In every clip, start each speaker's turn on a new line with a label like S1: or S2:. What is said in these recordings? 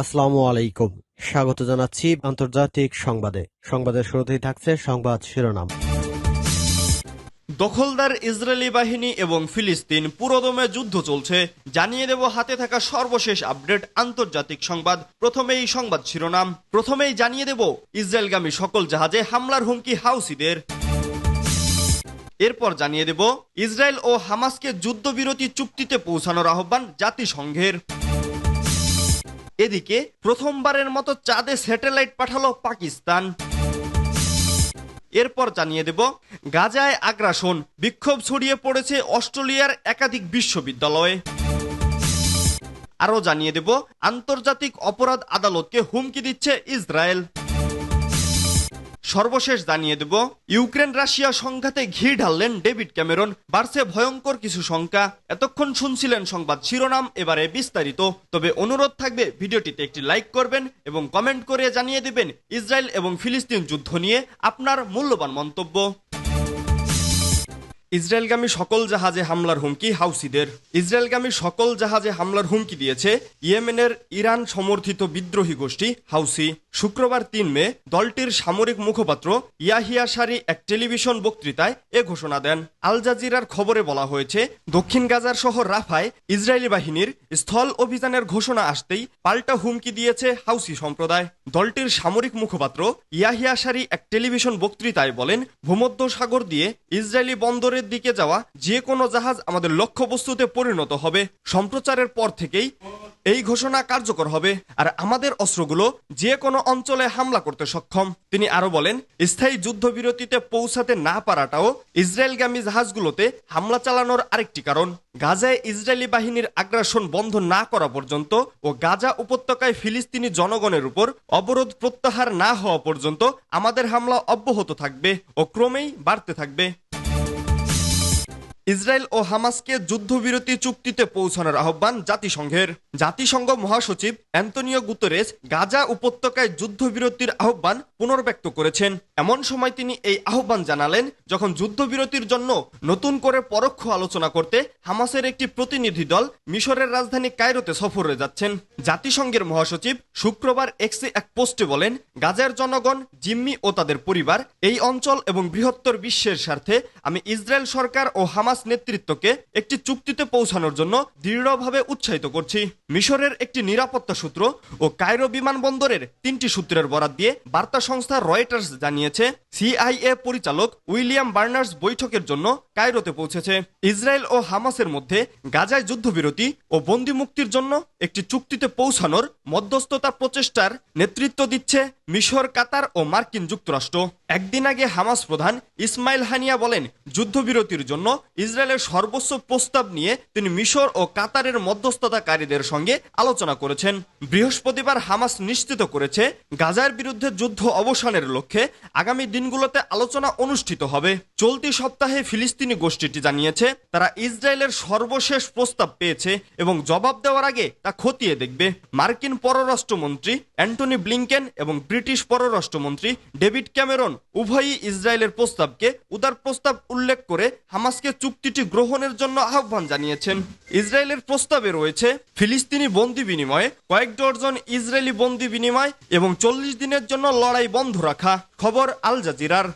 S1: আসসালামু আলাইকুম। স্বাগত জানাচ্ছি আন্তর্জাতিক সংবাদে। সংবাদের শুরুতেই থাকছে সংবাদ শিরোনাম।
S2: দখলদার ইসরায়েলি বাহিনী এবং ফিলিস্তিন পুরোদমে যুদ্ধ চলছে। জানিয়ে দেব হাতে থাকা সর্বশেষ আপডেট আন্তর্জাতিক সংবাদ। প্রথমেই সংবাদ শিরোনাম। প্রথমেই জানিয়ে দেব, ইসরায়েলগামী সকল জাহাজে হামলার হুমকি হাউসিদের। এরপর জানিয়ে দেব, ইসরায়েল ও হামাসকে যুদ্ধবিরতি চুক্তিতে পৌঁছানোর আহ্বান জাতিসংঘের। এদিকে প্রথমবারের মতো চাঁদে স্যাটেলাইট পাঠালো পাকিস্তান। এরপর জানিয়ে দেব, গাজায় আগ্রাসন, বিক্ষোভ ছড়িয়ে পড়েছে অস্ট্রেলিয়ার একাধিক বিশ্ববিদ্যালয়ে। আরও জানিয়ে দেব, আন্তর্জাতিক অপরাধ আদালতকে হুমকি দিচ্ছে ইসরায়েল। সর্বশেষ জানিয়ে দেব, ইউক্রেন রাশিয়া সংঘাতে ঘি ঢাললেন ডেভিড ক্যামেরন। বাড়ছে ভয়ঙ্কর কিছু শঙ্কা। এতক্ষণ শুনছিলেন সংবাদ শিরোনাম, এবারে বিস্তারিত। তবে অনুরোধ থাকবে, ভিডিওটিতে একটি লাইক করবেন এবং কমেন্ট করে জানিয়ে দেবেন ইসরায়েল এবং ফিলিস্তিন যুদ্ধ নিয়ে আপনার মূল্যবান মন্তব্য। ইসরায়েলগামী সকল জাহাজে হামলার হুমকি হাউসিদের। ইসরায়েলগামী সকল জাহাজে হামলার হুমকি দিয়েছে ইয়েমেনের ইরান সমর্থিত বিদ্রোহী গোষ্ঠী হাউসি। শুক্রবার তিন মে দলটির সামরিক মুখপাত্র ইয়াহিয়া সারি এক টেলিভিশন বক্তৃতায় এ ঘোষণা দেন। আল জাজিরার খবরে বলা হয়েছে, দক্ষিণ গাজার শহর রাফায় ইসরায়েলি বাহিনীর স্থল অভিযানের ঘোষণা আসতেই পাল্টা হুমকি দিয়েছে হাউসি সম্প্রদায়। দলটির সামরিক মুখপাত্র ইয়াহিয়া সারি এক টেলিভিশন বক্তৃতায় বলেন, ভূমধ্য সাগর দিয়ে ইসরায়েলি বন্দরের দিকে যাওয়া যে কোনো জাহাজ আমাদের লক্ষ্যবস্তুতে পরিণত হবে। সম্প্রচারের পর থেকেই এই ঘোষণা কার্যকর হবে। আর আমাদের অস্ত্রগুলো যে কোনো অঞ্চলে হামলা করতে সক্ষম। তিনি আরও বলেন, স্থায়ী যুদ্ধবিরতিতে পৌঁছাতে না পারাটাও ইসরায়েলগামী জাহাজগুলোতে হামলা চালানোর আরেকটি কারণ। গাজায় ইসরায়েলি বাহিনীর আগ্রাসন বন্ধ না করা পর্যন্ত ও গাজা উপত্যকায় ফিলিস্তিনি জনগণের উপর অবরোধ প্রত্যাহার না হওয়া পর্যন্ত আমাদের হামলা অব্যাহত থাকবে ও ক্রমেই বাড়তে থাকবে। ইসরায়েল ও হামাসকে যুদ্ধবিরতি চুক্তিতে পৌঁছানোর আহ্বান জাতিসংঘের। জাতিসংঘ মহাসচিব অ্যান্তনিও গুতরেস গাজা উপত্যকায় যুদ্ধবিরতির আহ্বান পুনর্ব্যক্ত করেছেন। এমন সময় তিনি এই আহ্বান জানালেন, যখন যুদ্ধবিরতির জন্য নতুন করে পরোক্ষ আলোচনা করতে হামাসের একটি প্রতিনিধি দল মিশরের রাজধানী কায়রোতে সফরে যাচ্ছেন। জাতিসংঘের মহাসচিব শুক্রবার এক্সে এক পোস্টে বলেন, গাজার জনগণ, জিম্মি ও তাদের পরিবার, এই অঞ্চল এবং বৃহত্তর বিশ্বের স্বার্থে আমি ইসরায়েল সরকার ও হামাস নেতৃত্বকে একটি চুক্তিতে পৌঁছানোর জন্য দৃঢ়ভাবে উৎসাহিত করছি। মিশরের একটি নিরাপত্তা সূত্র ও কায়রো বিমানবন্দরের তিনটি সূত্রের বরাত দিয়ে বার্তা সংস্থা রয়টার্স জানিয়েছে, সিআইএ পরিচালক উইলিয়াম বার্নার্স বৈঠকের জন্য কায়রোতে পৌঁছেছে। ইসরায়েল ও হামাসের মধ্যে গাজায় যুদ্ধবিরতি ও বন্দি মুক্তির জন্য একটি চুক্তিতে পৌঁছানোর মধ্যস্থতা প্রচেষ্টার নেতৃত্ব দিচ্ছে মিশর, কাতার ও মার্কিন যুক্তরাষ্ট্র। একদিন আগে হামাস প্রধান ইসমাইল হানিয়া বলেন, যুদ্ধবিরতির জন্য ইসরায়েলের সর্বোচ্চ প্রস্তাব নিয়ে তিনি মিশর ও কাতারের মধ্যস্থতাকারীদের সঙ্গে আলোচনা করেছেন। বৃহস্পতিবার হামাস নিশ্চিত করেছে, গাজার বিরুদ্ধে যুদ্ধ অবসানের লক্ষ্যে আগামী দিনগুলোতে আলোচনা অনুষ্ঠিত হবে। চলতি সপ্তাহে ফিলিস্তিনি গোষ্ঠীটি জানিয়েছে, তারা ইসরায়েলের সর্বশেষ প্রস্তাব পেয়েছে এবং জবাব দেওয়ার আগে তা খতিয়ে দেখবে। মার্কিন পররাষ্ট্রমন্ত্রী অ্যান্টনি ব্লিংকেন এবং ব্রিটিশ পররাষ্ট্রমন্ত্রী ডেভিড ক্যামেরন উভয়ই ইসরায়েলের প্রস্তাবকে উদার প্রস্তাব উল্লেখ করে হামাসকে চুক্তিটি গ্রহণের জন্য আহ্বান জানিয়েছেন। ইসরায়েলের প্রস্তাবে রয়েছে, ফিলিস্তিনি বন্দি বিনিময়ে কয়েক ডজন ইসরায়েলি বন্দি বিনিময় এবং চল্লিশ দিনের জন্য লড়াই বন্ধ রাখা। খবর আল জাজিরার।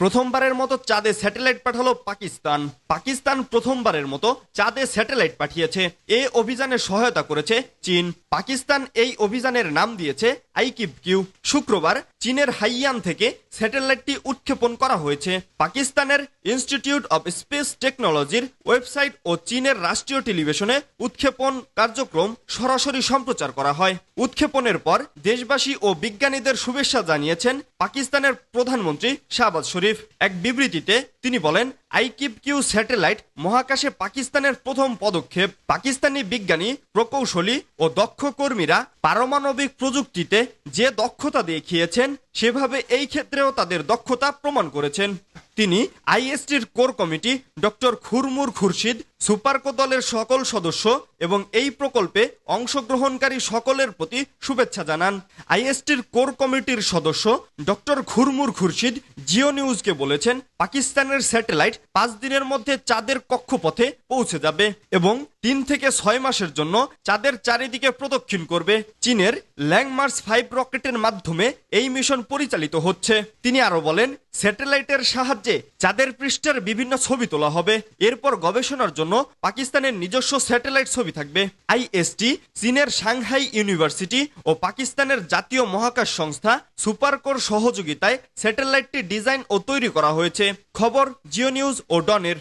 S2: প্রথমবারের মতো চাঁদে স্যাটেলাইট পাঠালো পাকিস্তান। পাকিস্তান প্রথমবারের মতো চাঁদে স্যাটেলাইট পাঠিয়েছে। এই অভিযানে সহায়তা করেছে চীন। পাকিস্তান এই অভিযানের নাম দিয়েছে আইকিব কিউ শুক্রবার চীনের হাইয়ান থেকে স্যাটেলাইটটি উৎক্ষেপণ করা হয়েছে। পাকিস্তানের ইনস্টিটিউট অব স্পেস টেকনোলজির ওয়েবসাইট ও চীনের রাষ্ট্রীয় টেলিভিশনে উৎক্ষেপণ কার্যক্রম সরাসরি সম্প্রচার করা হয়। উৎক্ষেপণের পর দেশবাসী ও বিজ্ঞানীদের শুভেচ্ছা জানিয়েছেন পাকিস্তানের প্রধানমন্ত্রী শাহবাজ শরীফ। এক বিবৃতিতে তিনি বলেন আইকিপ কিউ স্যাটেলাইট মহাকাশে পাকিস্তানের প্রথম পদক্ষেপ। পাকিস্তানি বিজ্ঞানী, প্রকৌশলী ও দক্ষ কর্মীরা পারমাণবিক প্রযুক্তিতে যে দক্ষতা দেখিয়েছেন সেভাবে এই ক্ষেত্রেও তাদের দক্ষতা প্রমাণ করেছেন। তিনি আইএসটির কোর কমিটি, ডক্টর খুরমুর খুরশিদ সুপারকো দলের সকল সদস্য এবং এই প্রকল্পে অংশগ্রহণকারী সকলের প্রতি শুভেচ্ছা জানান। আইএসটির কোর কমিটির সদস্য, ডক্টর খুরমুর খুরশিদ, জিও নিউজকে বলেছেন, পাকিস্তানের স্যাটেলাইট পাঁচ দিনের মধ্যে চাঁদের কক্ষপথে পৌঁছে যাবে এবং তিন থেকে ছয় মাসের জন্য চাঁদের চারিদিকে প্রদক্ষিণ করবে। চীনের ল্যাংমার্স ফাইভ রকেটের মাধ্যমে এই মিশন পরিচালিত হচ্ছে। তিনি আরও বলেন, স্যাটেলাইটের সাহায্যে চাঁদের পৃষ্ঠের বিভিন্ন ছবি তোলা হবে, এরপর গবেষণার জন্য পাকিস্তানের নিজস্ব স্যাটেলাইট ছবি থাকবে। আইএসটি, চীনের সাংহাই ইউনিভার্সিটি ও পাকিস্তানের জাতীয় মহাকাশ সংস্থা সুপারকোর সহযোগিতায় স্যাটেলাইটটি ডিজাইন ও তৈরি করা হয়েছে। খবর জিও নিউজ ও ডনের।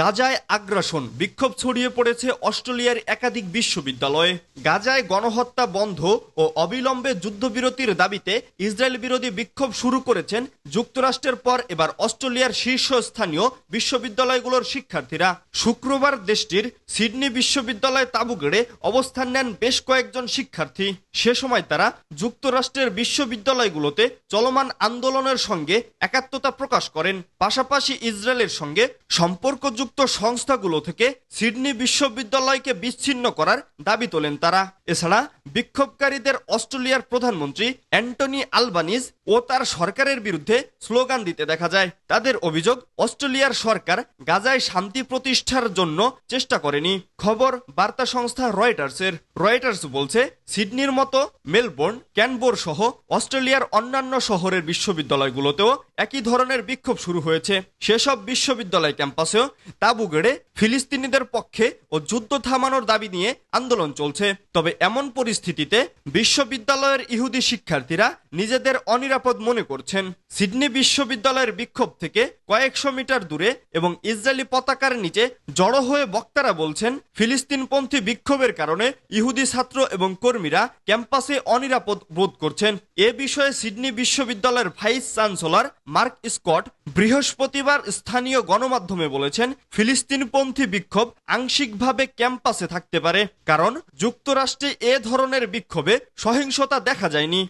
S2: গাজায় আগ্রাসন, বিক্ষোভ ছড়িয়ে পড়েছে অস্ট্রেলিয়ার একাধিক বিশ্ববিদ্যালয়ে। গাজায় গণহত্যা বন্ধ ও অবিলম্বে যুদ্ধবিরতির দাবিতে ইসরায়েল বিরোধী বিক্ষোভ শুরু করেছেন যুক্তরাষ্ট্রের পর এবার অস্ট্রেলিয়ার শীর্ষস্থানীয় বিশ্ববিদ্যালয়গুলোর শিক্ষার্থীরা। শুক্রবার দেশটির সিডনি বিশ্ববিদ্যালয় তাবু গেড়ে অবস্থান নেন বেশ কয়েকজন শিক্ষার্থী। সে সময় তারা যুক্তরাষ্ট্রের বিশ্ববিদ্যালয়গুলোতে চলমান আন্দোলনের সঙ্গে একাত্মতা প্রকাশ করেন। পাশাপাশি ইসরায়েলের সঙ্গে সম্পর্কযুক্ত সংস্থাগুলো থেকে সিডনি বিশ্ববিদ্যালয়কে বিচ্ছিন্ন করার দাবি তোলেন তারা। এছাড়া বিক্ষোভকারীদের অস্ট্রেলিয়ার প্রধানমন্ত্রী অ্যান্টনি আলবানিজ ও তার সরকারের বিরুদ্ধে স্লোগান দিতে দেখা যায়। তাদের অভিযোগ, অস্ট্রেলিয়ার সরকার গাজায় শান্তি প্রতিষ্ঠার জন্য চেষ্টা করেনি। খবর, বার্তা সংস্থা রয়টার্সের। রয়টার্স বলছে, সিডনির মতো মেলবোর্ন, ক্যানবোর সহ অস্ট্রেলিয়ার অন্যান্য শহরের বিশ্ববিদ্যালয়গুলোতেও একই ধরনের বিক্ষোভ শুরু হয়েছে। সেসব বিশ্ববিদ্যালয় ক্যাম্পাসেও তাবু গেড়ে ফিলিস্তিনিদের পক্ষে ও যুদ্ধ থামানোর দাবি নিয়ে আন্দোলন চলছে। তবে এমন পরিস্থিতিতে বিশ্ববিদ্যালয়ের ইহুদি শিক্ষার্থীরা নিজেদের অনিরাপদ মনে করছেন। সিডনি বিশ্ববিদ্যালয়ের বিক্ষোভ থেকে কয়েকশো মিটার দূরে এবং ইসরায়েলি পতাকার নিচে জড়ো হয়ে বক্তারা বলছেন, ফিলিস্তিনপন্থী বিক্ষোভের কারণে ইহুদি ছাত্র এবং কর্মীরা ক্যাম্পাসে অনিরাপদ বোধ করছেন। এ বিষয়ে সিডনি বিশ্ববিদ্যালয়ের ভাইস চ্যান্সেলর মার্ক স্কট বৃহস্পতিবার স্থানীয় গণমাধ্যমে বলেছেন, ফিলিস্তিনপন্থী বিক্ষোভ আংশিকভাবে ক্যাম্পাসে থাকতে পারে, কারণ যুক্তরাষ্ট্রে এ ধরনের বিক্ষোভে সহিংসতা দেখা যায়নি।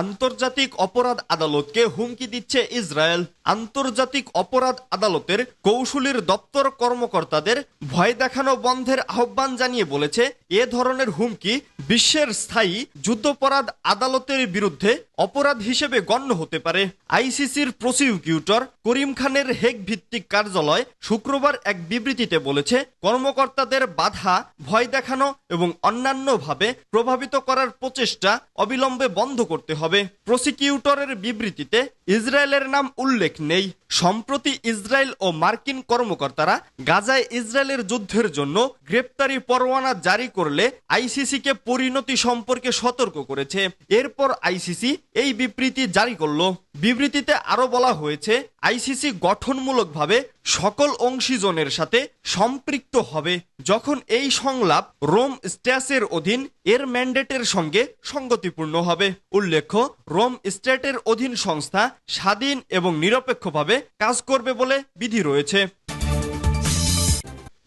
S2: আন্তর্জাতিক অপরাধ আদালতকে হুমকি দিচ্ছে ইসরায়েল। আন্তর্জাতিক অপরাধ আদালতের কৌশলীর দপ্তর কর্মকর্তাদের ভয় দেখানো বন্ধের আহ্বান জানিয়ে বলেছে, এ ধরনের হুমকি বিশ্বের স্থায়ী যুদ্ধপরাধ আদালতের বিরুদ্ধে অপরাধ হিসেবে গণ্য হতে পারে। আইসিসির প্রসিকিউটর করিম খানের হেগ ভিত্তিক কার্যালয় শুক্রবার এক বিবৃতিতে বলেছে, কর্মকর্তাদের বাধা, ভয় দেখানো এবং অন্যান্যভাবে প্রভাবিত করার প্রচেষ্টা অবিলম্বে বন্ধ করতে হবে। প্রসিকিউটরের বিবৃতিতে ইসরায়েলের নাম উল্লেখ নেই। সম্প্রতি ইসরায়েল ও মার্কিন কর্মকর্তারা গাজায় ইসরায়েলের যুদ্ধের জন্য গ্রেপ্তারি পরোয়ানা জারি করলে আইসিসিকে পরিণতি সম্পর্কে সতর্ক করেছে। এরপর আইসিসি এই বিবৃতি জারি করল। বিবৃতিতে আরও বলা হয়েছে আইসিসি গঠনমূলকভাবে সকল অংশীজনের সাথে সম্পৃক্ত হবে যখন এই সংলাপ রোম স্ট্যাসের অধীন এর ম্যান্ডেটের সঙ্গে সঙ্গতিপূর্ণ হবে। উল্লেখ্য, রোম স্টেটের অধীন সংস্থা স্বাধীন এবং নিরপেক্ষভাবে কাজ করবে বলে বিধি রয়েছে।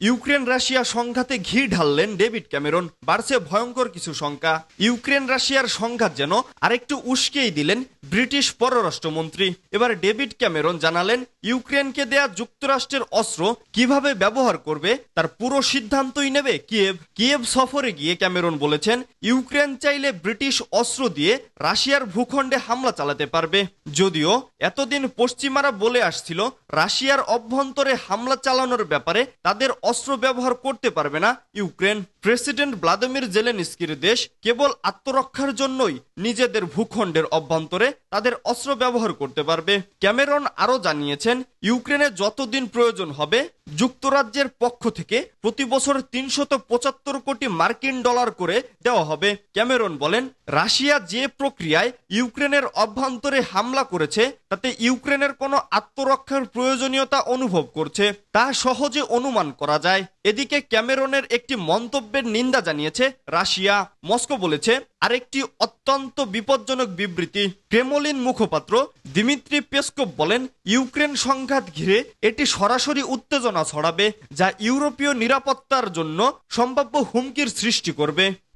S2: ইউক্রেন রাশিয়া সংঘাতে ঘি ঢাললেন ডেভিড ক্যামেরন। বাড়ছে ভয়ঙ্কর কিছু শঙ্কা ইউক্রেন রাশিয়ার সংঘাত যেন আরেকটু উস্কেই দিলেন ব্রিটিশ পররাষ্ট্রমন্ত্রী এবার ডেভিড ক্যামেরন জানালেন, ইউক্রেনকে দেয়া যুক্তরাষ্ট্রের অস্ত্র কীভাবে ব্যবহার করবে তার পুরো সিদ্ধান্তই নেবে কিয়েভ। কিয়েভ সফরে গিয়ে ক্যামেরন বলেছেন, ইউক্রেন চাইলে ব্রিটিশ অস্ত্র দিয়ে রাশিয়ার ভূখণ্ডে হামলা চালাতে পারবে। যদিও এতদিন পশ্চিমারা বলে আসছিল, রাশিয়ার অভ্যন্তরে হামলা চালানোর ব্যাপারে তাদের অস্ত্র ব্যবহার করতে পারবে না ইউক্রেন। প্রেসিডেন্ট ভ্লাদিমির জেলেনস্কির দেশ কেবল আত্মরক্ষার জন্যই নিজেদের ভূখণ্ডের অভ্যন্তরে তাদের অস্ত্র ব্যবহার করতে পারবে। ক্যামেরন আরও জানিয়েছেন ইউক্রেনে যতদিন প্রয়োজন হবে যুক্তরাজ্যের পক্ষ থেকে প্রতি বছর তিনশত পঁচাত্তর কোটি মার্কিন ডলার করে দেওয়া হবে। ক্যামেরন বলেন, রাশিয়া যে প্রক্রিয়ায় ইউক্রেনের অভ্যন্তরে হামলা করেছে, তাতে ইউক্রেনের কোনো আত্মরক্ষার প্রয়োজনীয়তা অনুভব করছে, তা সহজে অনুমান করা যায়। এদিকে ক্যামেরনের একটি মন্তব্যের নিন্দা জানিয়েছে রাশিয়া। মস্কো বলেছে, আরেকটি অত্যন্ত বিপজ্জনক বিবৃতি। ক্রেমলিন মুখপাত্র দিমিত্রি পেসকোভ বলেন, ইউক্রেন সংঘাত ঘিরে এটি সরাসরি উত্তেজনা ছড়াবে যা ইউরোপীয় নিরাপত্তার জন্য সম্ভাব্য হুমকির সৃষ্টি করবে।